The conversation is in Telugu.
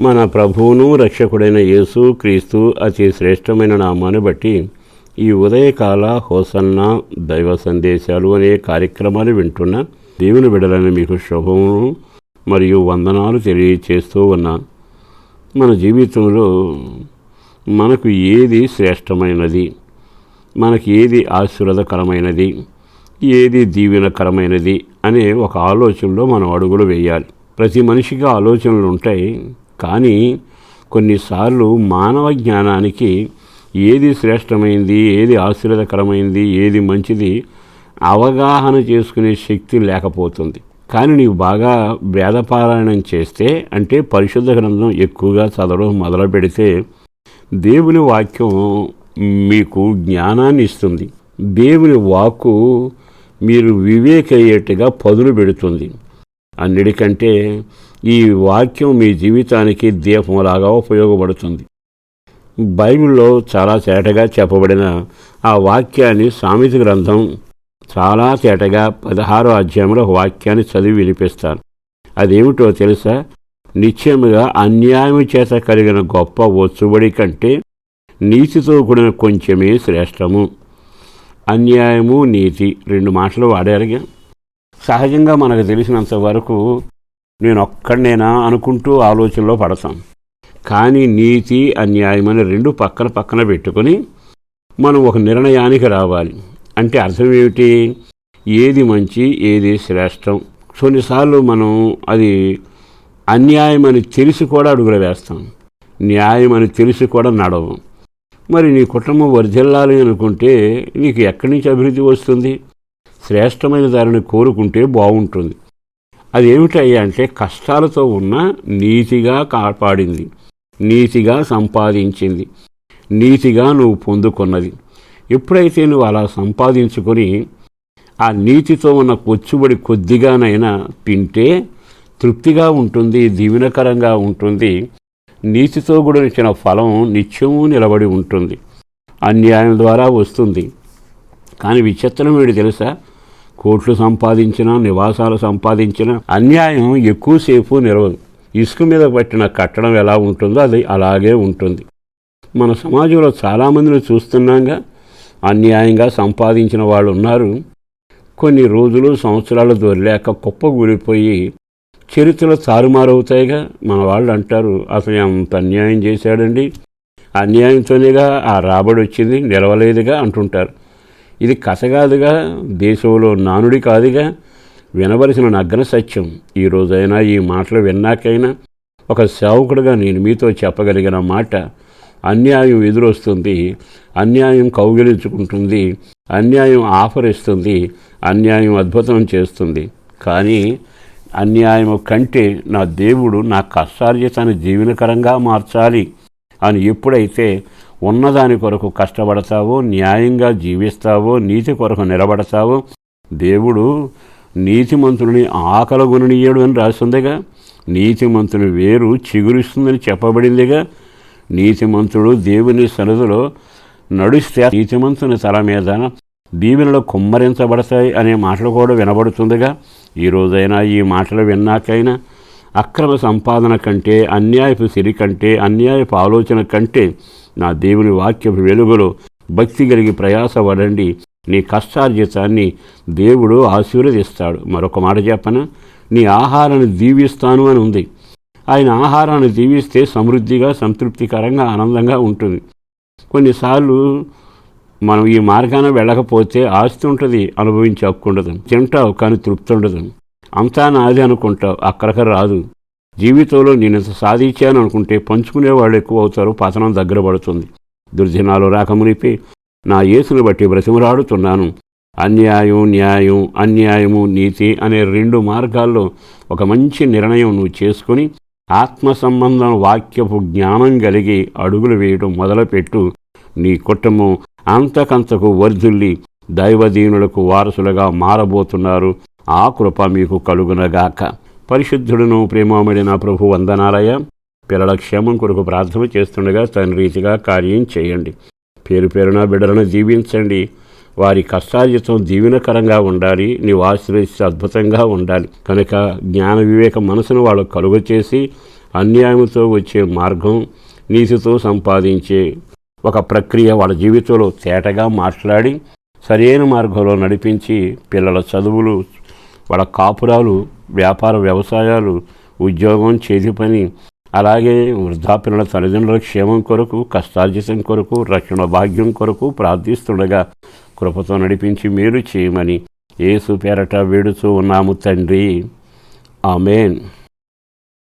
మన ప్రభువును రక్షకుడైన యేసు క్రీస్తు అతి శ్రేష్టమైన నామాన్ని బట్టి ఈ ఉదయకాల హోసన్న దైవ సందేశాలు అనే కార్యక్రమాలు వింటున్న దేవుని బిడలని మీకు శుభమును మరియు వందనాలు తెలియచేస్తూ ఉన్నా. మన జీవితంలో మనకు ఏది శ్రేష్టమైనది? మనకి ఏది ఆశీర్వదకరమైనది? ఏది దీవెనకరమైనది? అనే ఒక ఆలోచనలో మనం అడుగులు వేయాలి. ప్రతి మనిషికి ఆలోచనలు ఉంటాయి. కానీ కొన్నిసార్లు మానవ జ్ఞానానికి ఏది శ్రేష్టమైంది ఏది ఆశీర్వదకరమైంది ఏది మంచిది అవగాహన చేసుకునే శక్తి లేకపోతుంది. కానీ నీవు బాగా వేదపారాయణం చేస్తే అంటే పరిశుద్ధ గ్రంథం ఎక్కువగా చదవడం మొదలు పెడితే దేవుని వాక్యం మీకు జ్ఞానాన్ని ఇస్తుంది. దేవుని వాక్కు మీరు వివేకయ్యేట్టుగా పదులు పెడుతుంది. అన్నిటికంటే ఈ వాక్యం మీ జీవితానికి దీపంలాగా ఉపయోగపడుతుంది. బైబిల్లో చాలా తేటగా చెప్పబడిన ఆ వాక్యాన్ని సామెత గ్రంథం చాలా తేటగా పదహారో అధ్యాయంలో వాక్యాన్ని చదివి వినిపిస్తాను. అదేమిటో తెలుసా? నిశ్చయముగా అన్యాయం చేత కలిగిన గొప్ప ఒచ్చుబడి కంటే నీతితో కూడిన కొంచెమే శ్రేష్టము. అన్యాయము నీతి. రెండు మాటలు వాడారుగా? సహజంగా మనకు తెలిసినంత వరకు నేను ఒక్కడనేనా అనుకుంటూ ఆలోచనలో పడతాం. కానీ నీతి అన్యాయం అని రెండు పక్కన పక్కన పెట్టుకొని మనం ఒక నిర్ణయానికి రావాలి. అంటే అర్థం ఏమిటి? ఏది మంచి ఏది శ్రేష్టం. కొన్నిసార్లు మనం అది అన్యాయం అని తెలిసి కూడా అడుగులు వేస్తాం. న్యాయం అని తెలిసి కూడా నడవం. మరి నీ కుటుంబం వర్ధిల్లాలి అనుకుంటే నీకు ఎక్కడి నుంచి అభివృద్ధి వస్తుంది? శ్రేష్టమైన దారిని కోరుకుంటే బాగుంటుంది. అదేమిటయ్యా అంటే కష్టాలతో ఉన్న నీతిగా కాపాడింది. నీతిగా సంపాదించింది. నీతిగా నువ్వు పొందుకున్నది. ఎప్పుడైతే నువ్వు అలా సంపాదించుకొని ఆ నీతితో ఉన్న కొచ్చుబడి కొద్దిగానైనా తింటే తృప్తిగా ఉంటుంది దీవెనకరంగా ఉంటుంది. నీతితో గుడించిన ఫలం నిత్యము నిలబడి ఉంటుంది. అన్యాయం ద్వారా వస్తుంది. కానీ విచిత్రం వీడు తెలుసా? కోట్లు సంపాదించిన నివాసాలు సంపాదించిన అన్యాయం ఎక్కువసేపు నిలవదు. ఇసుక మీద పట్టిన కట్టడం ఎలా ఉంటుందో అది అలాగే ఉంటుంది. మన సమాజంలో చాలామందిని చూస్తున్నాగా అన్యాయంగా సంపాదించిన వాళ్ళు ఉన్నారు. కొన్ని రోజులు సంవత్సరాలు దొరిలేక కుప్పగూలిపోయి చరిత్రలు తారుమారవుతాయిగా. మన వాళ్ళు అంటారు అసలు ఎంత అన్యాయం చేశాడండి? అన్యాయంతోనేగా ఆ రాబడి వచ్చింది నిలవలేదుగా అంటుంటారు. ఇది కథ కాదుగా దేశంలో నానుడి కాదుగా. వినవలసిన నగ్న సత్యం ఈ రోజైనా ఈ మాటలు విన్నాకైనా ఒక సేవకుడుగా నేను మీతో చెప్పగలిగిన మాట అన్యాయం ఎదురొస్తుంది అన్యాయం కౌగిలించుకుంటుంది అన్యాయం ఆఫరిస్తుంది అన్యాయం అద్భుతం చేస్తుంది. కానీ అన్యాయం కంటే నా దేవుడు నా కష్టార్జితాన్ని జీవనకరంగా మార్చాలి అని ఎప్పుడైతే ఉన్నదాని కొరకు కష్టపడతావో న్యాయంగా జీవిస్తావో నీతి కొరకు నిలబడతావో. దేవుడు నీతిమంతుని ఆకలగొననీయడు అని రాస్తుందిగా. నీతిమంతుని వేరు చిగురిస్తుందని చెప్పబడిందిగా. నీతిమంతుడు దేవుని సన్నిధిలో నడుస్తే నీతిమంతుని తల మీద దీవెనలు కుమ్మరించబడతాయి అనే మాటలు కూడా వినబడుతుందిగా. ఈ ఈ మాటలు విన్నాకైనా అక్రమ సంపాదన కంటే అన్యాయపు సిరి కంటే అన్యాయపు ఆలోచన కంటే నా దేవుని వాక్యపు వెలుగులో భక్తి కలిగి ప్రయాసపడండి. నీ కష్టార్జితాన్ని దేవుడు ఆశీర్వదిస్తాడు. మరొక మాట చెప్పన? నీ ఆహారాన్ని దీవిస్తాను అని ఉంది. ఆయన ఆహారాన్ని దీవిస్తే సమృద్ధిగా సంతృప్తికరంగా ఆనందంగా ఉంటుంది. కొన్నిసార్లు మనం ఈ మార్గాన వెళ్ళకపోతే ఆస్తి ఉంటుంది అనుభవించే హక్కు ఉండదు. తింటావు కానీ తృప్తి ఉండదు. అంతా నాది అనుకుంటావు అక్కడికి రాదు. జీవితంలో నేను ఇంత సాధించాను అనుకుంటే పంచుకునేవాళ్ళు ఎక్కువ అవుతారు పతనం దగ్గర పడుతుంది. దుర్జనాలు రాకమునిపి నా యేసును బట్టి బ్రతిమలాడుతున్నాను. అన్యాయం న్యాయం అన్యాయము నీతి అనే రెండు మార్గాల్లో ఒక మంచి నిర్ణయం నువ్వు చేసుకుని ఆత్మ సంబంధం వాక్యపు జ్ఞానం కలిగి అడుగులు వేయడం మొదలుపెట్టు. నీ కుటుంబం అంతకంతకు వర్ధుల్లి దైవదీనులకు వారసులుగా మారబోతున్నారు. ఆ కృప మీకు కలుగునగాక. పరిశుద్ధుడును ప్రేమమడిన ప్రభు వందనాలయ. పిల్లల క్షేమం కొరకు ప్రార్థన చేస్తుండగా తన రీతిగా కార్యం చేయండి. పేరు పేరున బిడ్డలను దీవించండి వారి కష్టార్జితం దీవెనకరంగా ఉండాలి. నీవు ఆశ్రయిస్తే అద్భుతంగా ఉండాలి. కనుక జ్ఞాన వివేక మనసును వాళ్ళు కలుగు చేసి అన్యాయంతో వచ్చే మార్గం నీతితో సంపాదించే ఒక ప్రక్రియ వాళ్ళ జీవితంలో తేటగా మాట్లాడి సరైన మార్గంలో నడిపించి పిల్లల చదువులు వాళ్ళ కాపురాలు వ్యాపార వ్యవసాయాలు ఉద్యోగం చేతి పని అలాగే వృద్ధాపిల్లల తల్లిదండ్రుల క్షేమం కొరకు కష్టార్జితం కొరకు రక్షణ భాగ్యం కొరకు ప్రార్థిస్తుండగా కృపతో నడిపించి మేలు చేయమని ఏసు పేరట వేడుతూ ఉన్నాము తండ్రి. ఆమెన్.